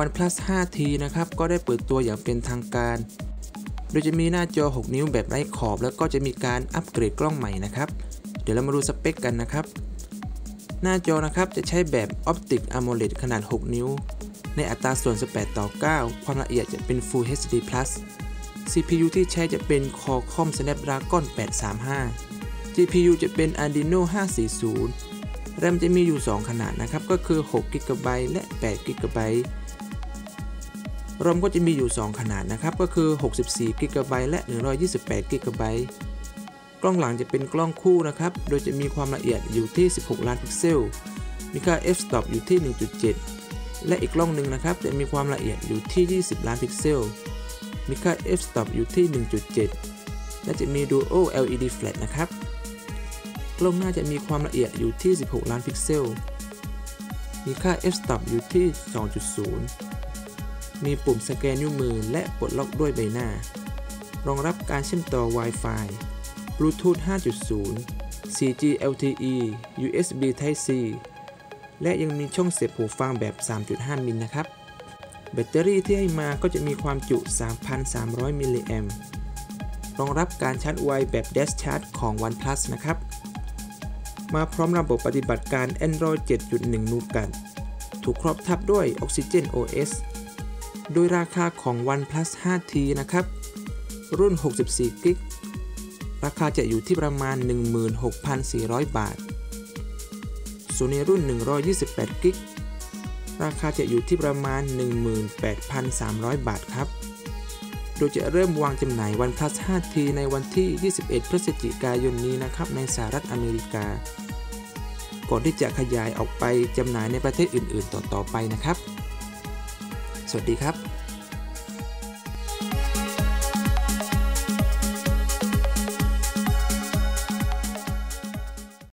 OnePlus 5T นะครับก็ได้เปิดตัวอย่างเป็นทางการ โดยจะมีหน้าจอ 6 นิ้วแบบไร้ขอบ แล้วก็จะมีการอัปเกรดกล้องใหม่นะครับ เดี๋ยวเรามาดูสเปคกันนะครับ หน้าจอนะครับจะใช้แบบ Optic AMOLED ขนาด 6 นิ้ว ในอัตราส่วน 18 ต่อ 9 ความละเอียดจะเป็น Full HD Plus CPU ที่ใช้จะเป็น Qualcomm Snapdragon 835 GPU จะเป็น Adreno 540 RAM จะมีอยู่ 2 ขนาดนะครับ ก็คือ6 GB และ8 GB ROM ก็จะมีอยู่ 2 ขนาดนะครับ ก็คือ 64 GB และ 128 GB กล้องหลังจะเป็นกล้องคู่นะครับ โดยจะมีความละเอียดอยู่ที่ 16 ล้านพิกเซล มีค่า f-stop อยู่ที่ 1.7 และอีกกล้องหนึ่งนะครับ จะมีความละเอียดอยู่ที่ 20 ล้านพิกเซล มีค่า f-stop อยู่ที่ 1.7 และจะมี dual LED flash นะครับ กล้องหน้าจะมีความละเอียดอยู่ที่ 16 ล้านพิกเซล มีค่า f-stop อยู่ที่ 2.0 มีปุ่มสแกนนิ้วมือและปลดล็อกด้วยใบหน้า รองรับการเชื่อมต่อ Wi-Fi Bluetooth 5.0 4G LTE USB Type C และยังมีช่องเสียบหูฟังแบบ 3.5 มิลนะครับ แบตเตอรี่ที่ให้มาก็จะมีความจุ 3,300 มิลลิแอมรองรับการชาร์จไวแบบ Dash Charge ของ OnePlus นะครับ มาพร้อมระบบปฏิบัติการ Android 7.1 Nougat ถูกครอบทับด้วย Oxygen OS โดยราคาของ OnePlus 5T นะครับ รุ่น 64 กิก ราคาจะอยู่ที่ประมาณ 16,400 บาท ส่วนในรุ่น 128 กิก ราคาจะอยู่ที่ประมาณ 18,300 บาทครับ โดยจะเริ่มวางจำหน่าย OnePlus 5T ในวันที่ 21 พฤศจิกายนนี้นะครับ ในสหรัฐอเมริกา ก่อนที่จะขยายออกไปจำหน่ายในประเทศอื่น ๆ ต่อ ๆ ไปนะครับ สวัสดีครับ